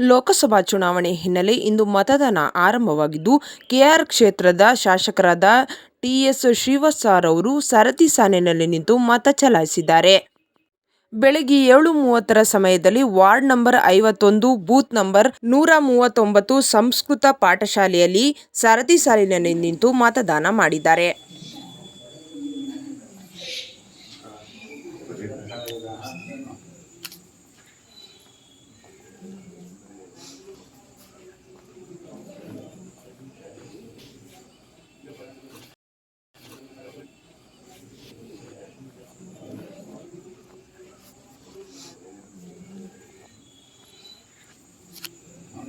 ಲೋಕಸಭಾ ಚುನಾವಣೆ ಹಿನ್ನೆಲೆ ಇಂದು ಮತದಾನ ಆರಂಭವಾಗಿದ್ದು, ಕೆಆರ್ ಕ್ಷೇತ್ರದ ಶಾಸಕರಾದ ಟಿಎಸ್ ಶ್ರೀವತ್ಸಾರವರು ಸರತಿ ಸಾಲಿನಲ್ಲಿ ನಿಂತು ಮತ ಚಲಾಯಿಸಿದ್ದಾರೆ. ಬೆಳಗ್ಗೆ ಏಳು ಮೂವತ್ತರ ಸಮಯದಲ್ಲಿ ವಾರ್ಡ್ ನಂಬರ್ ಐವತ್ತೊಂದು, ಬೂತ್ ನಂಬರ್ ನೂರ ಮೂವತ್ತೊಂಬತ್ತು ಸಂಸ್ಕೃತ ಪಾಠಶಾಲೆಯಲ್ಲಿ ಸರತಿ ಸಾಲಿನಲ್ಲಿ ನಿಂತು ಮತದಾನ ಮಾಡಿದ್ದಾರೆ.